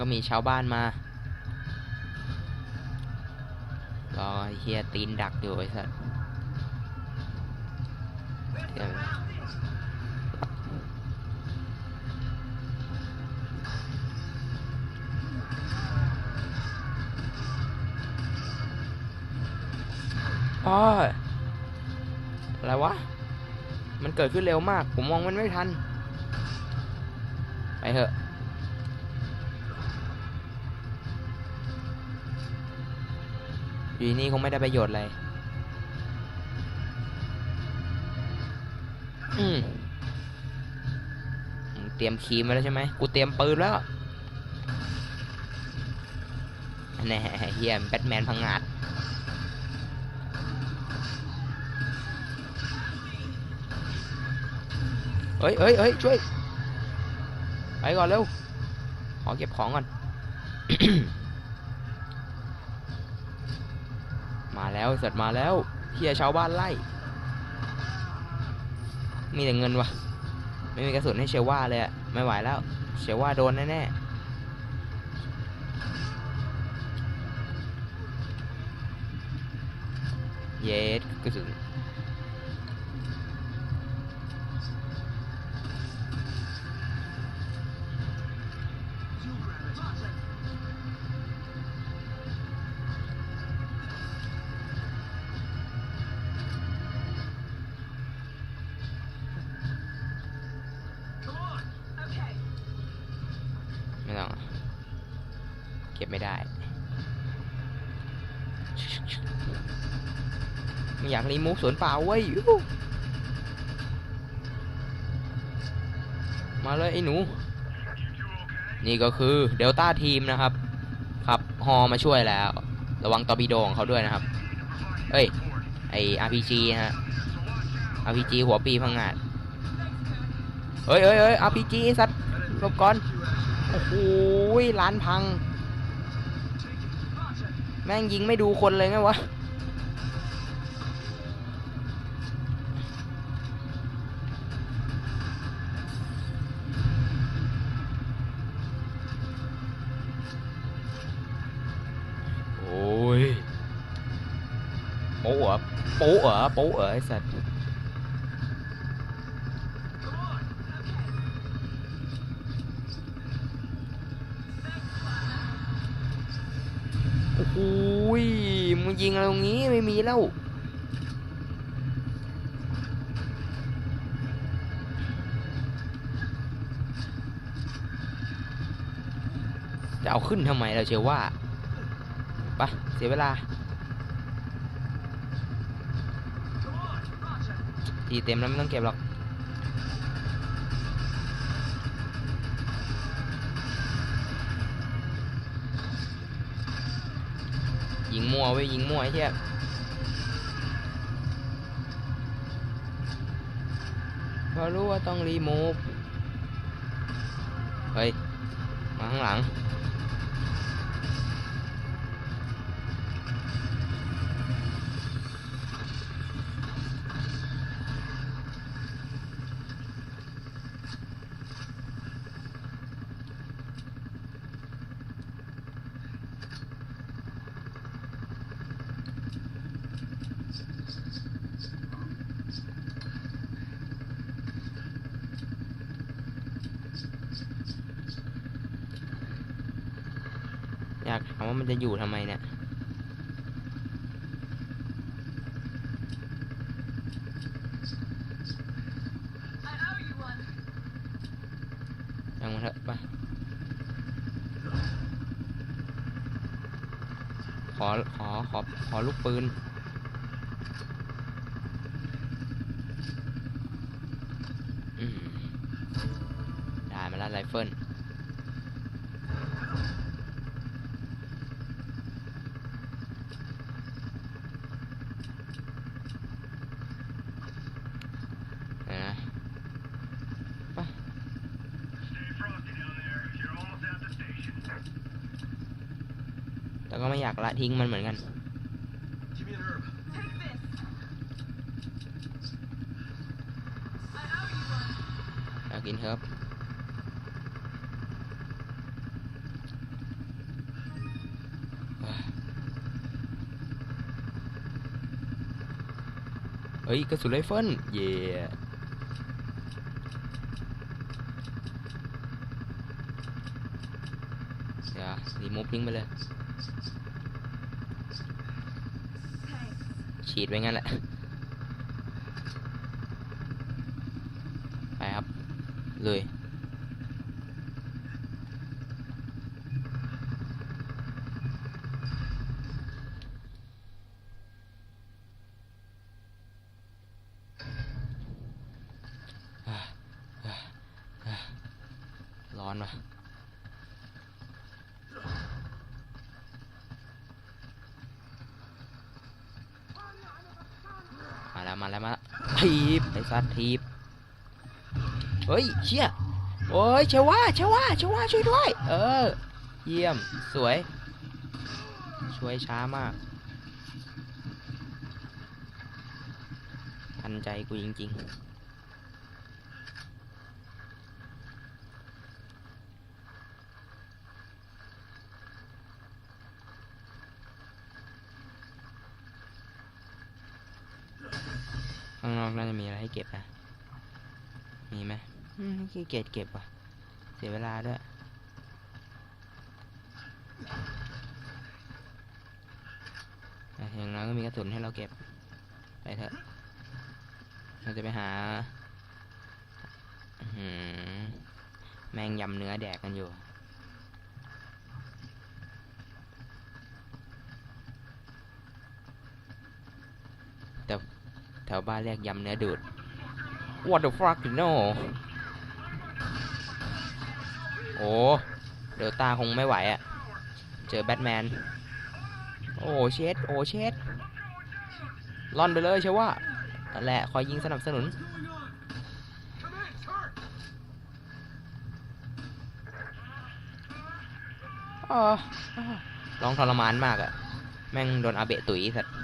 ก็มีชาวบ้านมารอเฮียตีนดักอยู่ไอ้สัสเดี๋ยวโอ้ยอะไรวะ มันเกิดขึ้นเร็วมาก ผมมองมันไม่ทัน ไปเถอะ อยู่นี่คงไม่ได้ประโยชน์อะไร อืมเตรียมคีมไว้แล้วใช่ไหม กูเตรียมปืนแล้วแน่เฮียแบทแมนพังงาดเฮ้ยเฮ้ยเฮ้ยช่วย ไปก่อนเร็ว ขอเก็บของก่อน แล้วเสร็จมาแล้วเฮียชาวบ้านไล่ มีแต่เงินวะไม่มีกระสุนให้เชว่าเลยอะไม่ไหวแล้ว เชว่าโดนแน่ๆเยสกระสุน เก็บไม่ได้ไม่อยากรีมูฟสวนป่าเว้ยมาเลยไอ้หนู นี่ก็คือเดลต้าทีมนะครับ ครับฮอมาช่วยแล้ว ระวังตอร์ปิโดของเขาด้วยนะครับ เอ้ย ไอ RPG นะฮะ RPG หัวปีพังงาดเฮ้ยเฮ้ยเฮ้ย RPG ไอ้สัตว์ลบก่อน โอ้โหร้านพัง แม่งยิงไม่ดูคนเลยไงวะโอ้ยโป๊ะเหรอโป๊ะเหรอโป๊ะไอ้สัตว์โอุ้ยมึงยิงอะไรตรงนี้ไม่มีแล้วจะเอาขึ้นทำไมเราเชื่อว่าไปะเสียเวลา ทีเต็มแล้วไม่ต้องเก็บหรอก ยิงมั่วเว้ยยิงมั่วไอ้เหี้ยพอรู้ว่าต้องรีมูฟเฮ้ย มาข้างหลัง อยากถามว่ามันจะอยู่ทำไมเนี่ยยังมันเถอะไปขอ ขอ ขอ ขอลูกปืน อยากละทิ้งมันเหมือนกันอยากินเฮิร์บเฮ้ยกระสุนไรเฟิลเย่เดี๋ยวรีมูฟทิ้งไปเลย ฉีดไปงั้นแหละ ไปครับ เลยร้อนว่ะ มาแล้วมาแล้วมาแล้ว ทีบไอ้สัตว์ทีบเฮ้ยเชี่ยโอ้ยเชว่าเชว่าเชว่าช่วยด้วย เออ เยี่ยมสวย ช่วยช้ามาก ทันใจกูจริง ๆ ข้างนอกน่าจะมีอะไรให้เก็บนะ มีไหมอืม ขี้เกียจเก็บว่ะ เสียเวลาด้วยอะอย่างน้อยก็มีกระสุนให้เราเก็บ ไปเถอะ เราจะไปหาหือแมงยำเนื้อแดกกันอยู่แต่แถวบ้านเรียกยำเนื้อดูด What the fuck you know โอ้เดลต้าคงไม่ไหวอะ่ะ เจอแบทแมน โอ้เช็ดโอ้เช็ดล่อนไปเลยเชื่อว่านั่นแหละคอยยิงสนับสนุนอ๋อร้องทรมานมากอะแม่งโดนอาเบะตุ๋ยสัตว์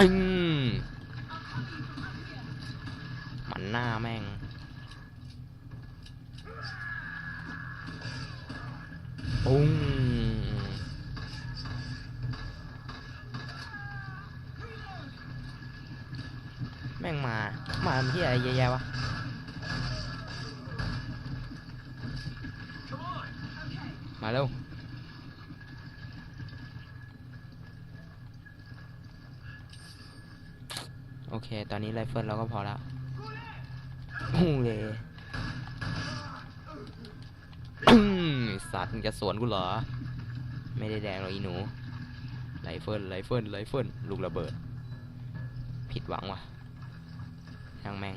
ตึงมันหน้าแม่ง ปุ้งแม่งมา มาทำที่อะไรเยอะแยะวะมาเร็ว โอ เค ตอนนี้ไรเฟิลเราก็พอแล้วพุ่งเลยสัตว์มึงจะสวนกูเหรอ ไม่ได้แดงหรอกอีหนูไรเฟิลไรเฟิลไรเฟิลลูกระเบิด ผิดหวังว่ะทางแมง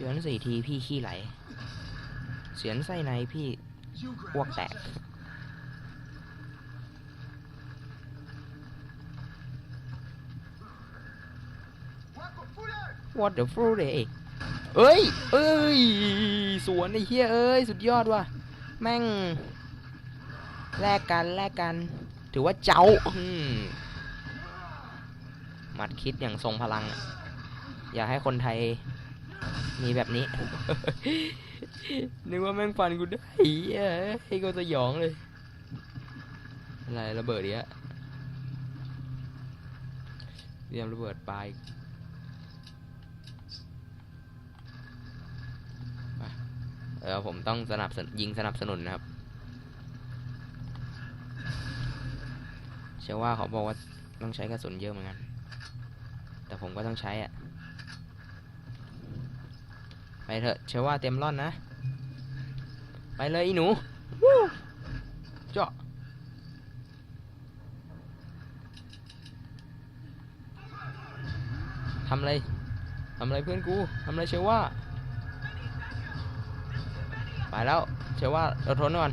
เฉือนสี่ทีพี่ขี้ไหลเฉือนไส้ในพี่อ้ว grab กแตก What the f u r y เอ้ย เอ้ย สวนไอ้เหี้ยเอ้ย สุดยอดว่ะ แม่ง แลกกัน แลกกัน ถือว่าเจ้ามหมัดคิดอย่างทรงพลังอะอยากให้คนไทย มีแบบนี้ นึกว่าแม่งฟันกูได้เหี้ยให้กูสยองเลย อะไรระเบิดเนี้ยเตรียมระเบิดปลายไปเออผมต้องสนับสนยิงสนับสนุนนะครับเชื่อว่าเขาบอกว่าต้องใช้กระสุนเยอะเหมือนกัน แต่ผมก็ต้องใช้อะ ไปเถอะเชื่อว่าเต็มร่อนนะ ไปเลยอีหนูเจาะทำอะไรทำอะไรเพื่อนกูทำอะไรเชื่อว่า ไปแล้วเชื่อว่าเราทนก่อน